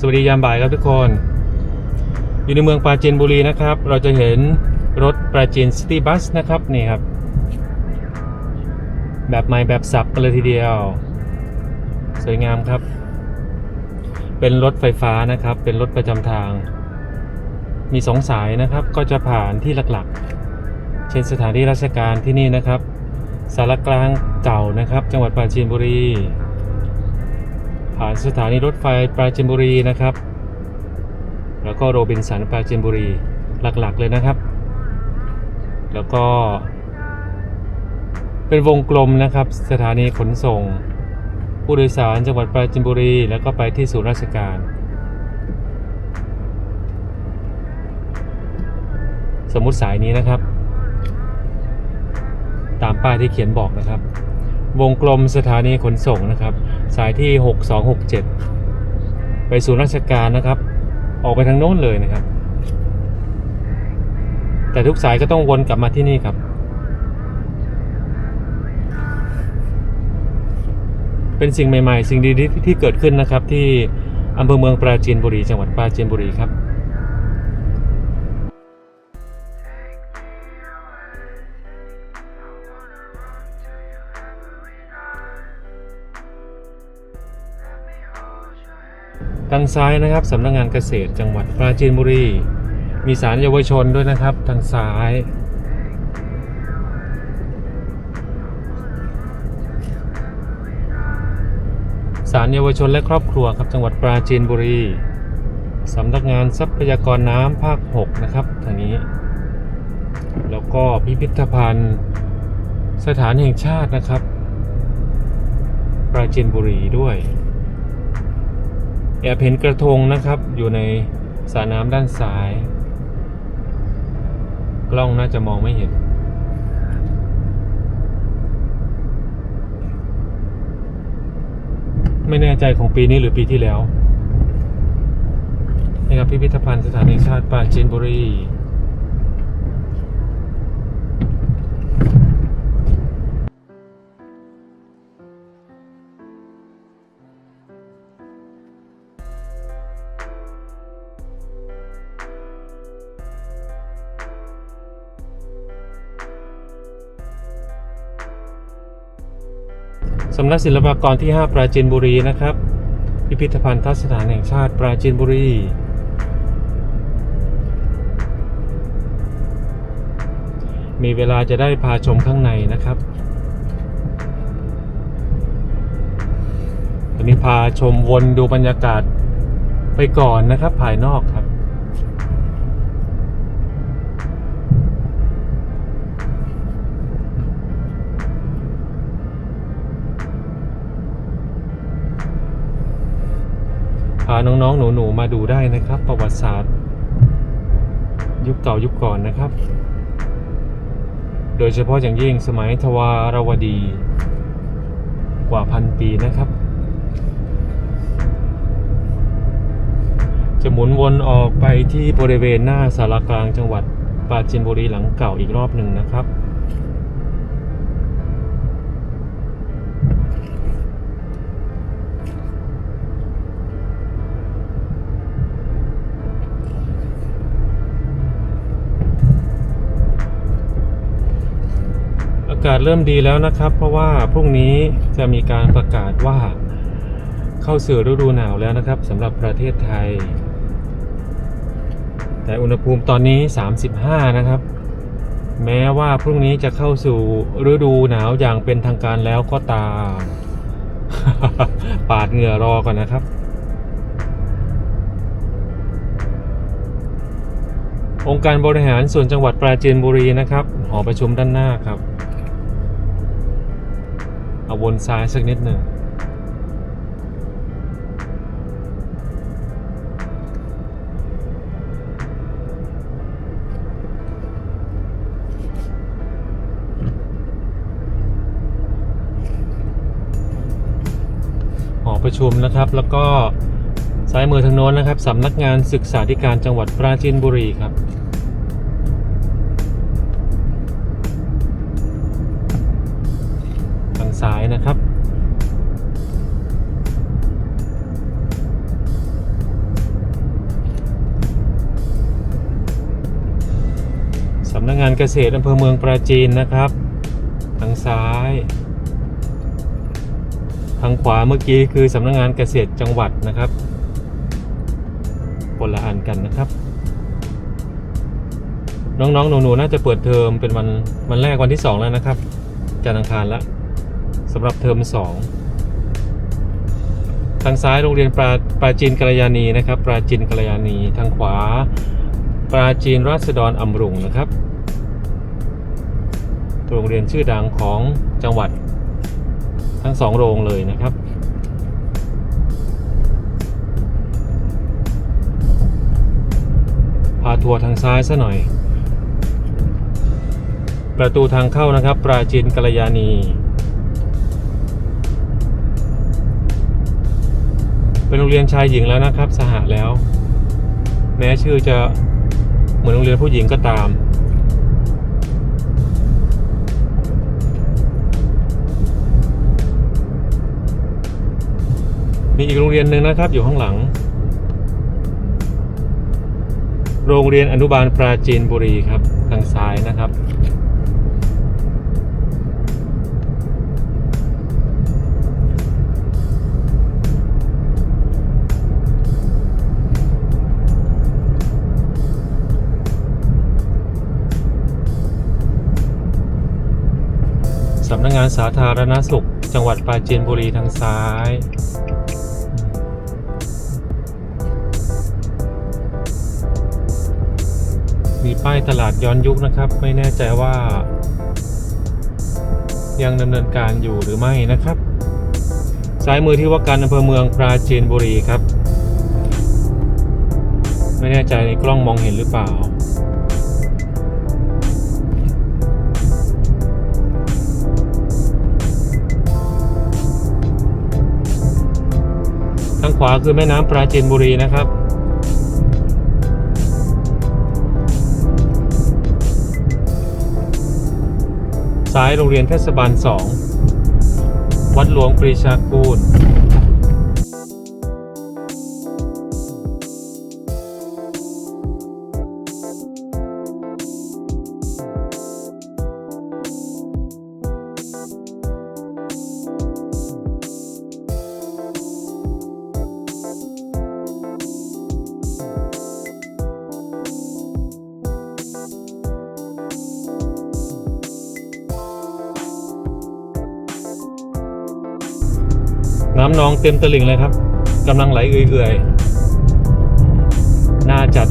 สวัสดียามบ่ายครับทุกคน อยู่ในเมืองปราจีนบุรีนะครับ เราจะเห็นรถปราจีนซิตี้บัสนะครับนี่ครับ แบบใหม่แบบสับกันเลยทีเดียว สวยงามครับ เป็นรถไฟฟ้านะครับ เป็นรถประจำทาง มีสองสายนะครับ ก็จะผ่านที่หลักๆ เช่นสถานที่ราชการที่นี่นะครับ สารกลางเก่านะครับ จังหวัดปราจีนบุรี ผ่านสถานีรถไฟปราจีนบุรีนะครับ แล้วก็โรบินสันปราจีนบุรีหลักๆเลยนะครับ แล้วก็ เป็นวงกลมนะครับ สถานีขนส่ง ผู้โดยสารจังหวัดปราจีนบุรี แล้วก็ไปที่ศูนย์ราชการ สมมุติสายนี้นะครับ ตามป้ายที่เขียนบอกนะครับ วงกลมสถานีขนส่งนะครับ สายที่ 6267 ไปศูนย์ราชการนะครับ ออกไปทางโน้นเลยนะครับ แต่ทุกสายก็ต้องวนกลับมาที่นี่ครับ เป็นสิ่งใหม่ๆ สิ่งดีๆที่เกิดขึ้นนะครับที่อำเภอเมืองปราจีนบุรีจังหวัดปราจีนบุรีครับ ทางซ้ายนะครับสำนักงานเกษตรจังหวัดปราจีนบุรี มีสารเยาวชนด้วยนะครับ ทางซ้ายสารเยาวชนและครอบครัวครับจังหวัดปราจีนบุรีสำนักงานทรัพยากรน้ำภาค 6 นะครับทางนี้ แล้วก็พิพิธภัณฑ์สถานแห่งชาตินะครับ ปราจีนบุรีด้วย แอบเห็นกระทงนะครับ อยู่ในสระน้ำด้านซ้าย กล้องน่าจะมองไม่เห็น ไม่แน่ใจของปีนี้หรือปีที่แล้วนะครับพิพิธภัณฑ์สถานแห่งชาติปราจีนบุรี สำนักศิลปากรที่ 5 ปราจีนบุรีนะครับ พิพิธภัณฑ์ทัศสถานแห่งชาติปราจีนบุรีมีเวลาจะได้พาชมข้างในนะครับอันนี้พาชมวนดูบรรยากาศไปก่อนนะครับ ภายนอกครับ น้องๆ หนูๆ มาดูได้นะครับ ประวัติศาสตร์ ยุคเก่ายุคก่อนนะครับ โดยเฉพาะอย่างยิ่งสมัยทวารวดีกว่าพันปีนะครับ จะหมุนวนออกไปที่บริเวณหน้าสารกลางจังหวัดปราจีนบุรีหลังเก่าอีกรอบหนึ่งนะครับากาศเริ่มดีแล้วนะครับ เพราะว่าพรุ่งนี้จะมีการประกาศว่าเข้าสู่ฤดูหนาวแล้วนะครับสำหรับประเทศไทย แต่อุณหภูมิตอนนี้ 35 นะครับ แม้ว่าพรุ่งนี้จะเข้าสู่ฤดูหนาวอย่างเป็นทางการแล้วก็ตาม ปาดเหงื่อรอก่อนนะครับ องค์การบริหารส่วนจังหวัดปราจีนบุรีนะครับ หอประชุมด้านหน้าครับ เอาวนซ้ายสักนิดหนึ่งหอประชุมนะครับ แล้วก็ซ้ายมือทางโน้นนะครับสำนักงานศึกษาธิการจังหวัดปราจีนบุรีครับ งานเกษตรอำเภอเมืองปราจีนนะครับ ทางซ้าย ทางขวาเมื่อกี้คือสำนักงานเกษตรจังหวัดนะครับคนละอันกันนะครับ น้องๆ หนูๆ น่าจะเปิดเทอมเป็นวันวันแรกวันที่ 2 แล้วนะครับจันทร์อังคารละสำหรับเทอม 2 ทางซ้ายโรงเรียนปราปราจีนกัลยาณีนะครับ ปราจีนกัลยาณี ทางขวา ปราจีนราษฎรอำรุงนะครับ โรงเรียนชื่อดังของจังหวัดทั้งสองโรงเลยนะครับ พาทัวร์ทางซ้ายซะหน่อย ประตูทางเข้านะครับ ปราจีนกัลยาณี เป็นโรงเรียนชายหญิงแล้วนะครับ สหแล้ว แม้ชื่อจะเหมือนโรงเรียนผู้หญิงก็ตาม มีอีกโรงเรียนหนึ่งนะครับ อยู่ข้างหลัง โรงเรียนอนุบาลปราจีนบุรีครับ ทางซ้ายนะครับ สำนักงานสาธารณสุข จังหวัดปราจีนบุรีทางซ้าย มีป้ายตลาดย้อนยุคนะครับ ไม่แน่ใจว่า ยังดำเนินการอยู่หรือไม่นะครับซ้ายมือที่ว่าการอำเภอเมืองปราจีนบุรีครับ ไม่แน่ใจในกล้องมองเห็นหรือเปล่า ทางขวาคือแม่น้ำปราจีนบุรีนะครับ ซ้ายโรงเรียนเทศบาล 2 วัดหลวงปรีชากูล น้ำนองเต็มตลิ่งเลยครับกำลังไหลเอื่อยๆน่าจัด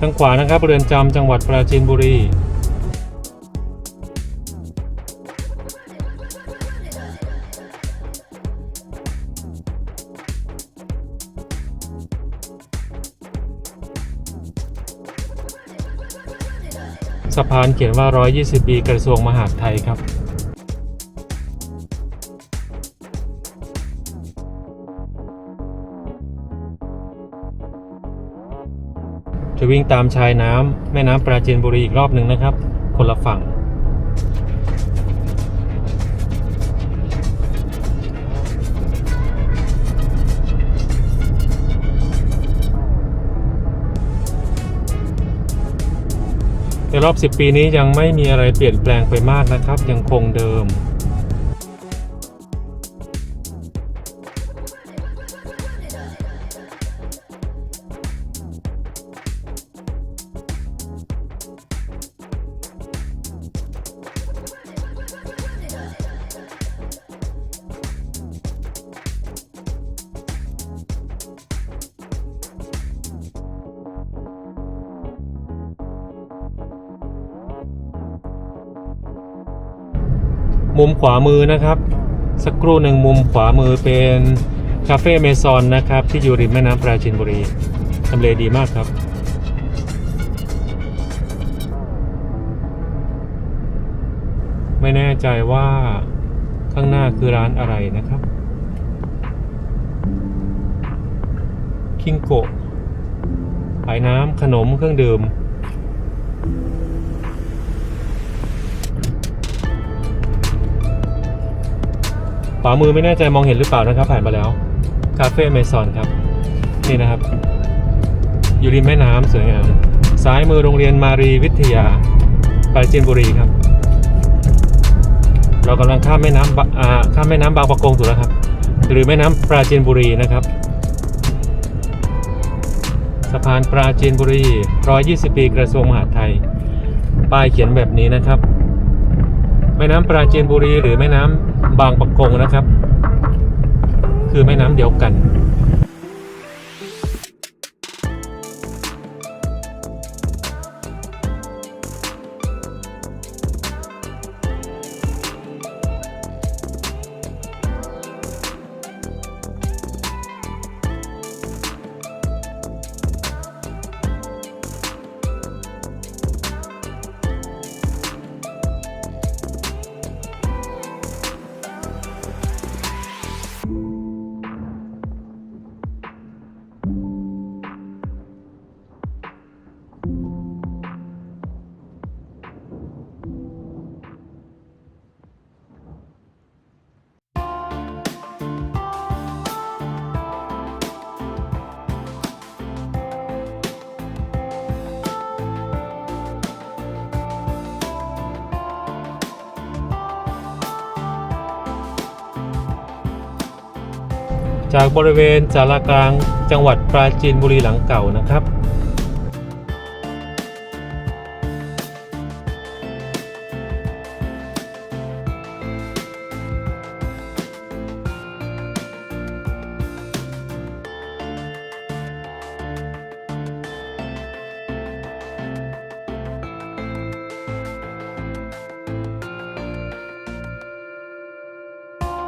ทางขวานะครับเรือนจำจังหวัดปราจีนบุรีสะพานเขียนว่า 120 ปี กระทรวงมหาดไทยครับ วิ่งตามชายน้ำแม่น้ำปราจีนบุรีอีกรอบหนึ่งนะครับ คนละฝั่ง ในรอบ 10 ปีนี้ยังไม่มีอะไรเปลี่ยนแปลงไปมากนะครับ ยังคงเดิม ขวามือนะครับ สักครู่หนึ่งมุมขวามือเป็นคาเฟ่เมซอนนะครับ ที่อยู่ริมแม่น้ำปราจีนบุรีทำเลดีมากครับไม่แน่ใจว่าข้างหน้าคือร้านอะไรนะครับ คิงโกะขายน้ำขนมเครื่องดื่ม วามือไม่แน่ใจมองเห็นหรือเปล่านะครับ ผ่านมาแล้ว คาเฟ่เมซอนครับ นี่นะครับ อยู่ริมแม่น้ำสวยงาม ซ้ายมือโรงเรียนมารีวิทยาปราจีนบุรีครับ เรากำลังข้ามแม่น้ำบะอ่าข้ามแม่น้ำบางประกงถูกแล้วครับ หรือแม่น้ำปราจีนบุรีนะครับสะพานปราจีนบุรี 120 ปีกระทรวงมหาดไทย ป้ายเขียนแบบนี้นะครับ แม่น้ำปราจีนบุรีหรือแม่น้ำบางปะกงนะครับ คือแม่น้ำเดียวกัน จากบริเวณสารกลางจังหวัดปราจีนบุรีหลังเก่านะครับ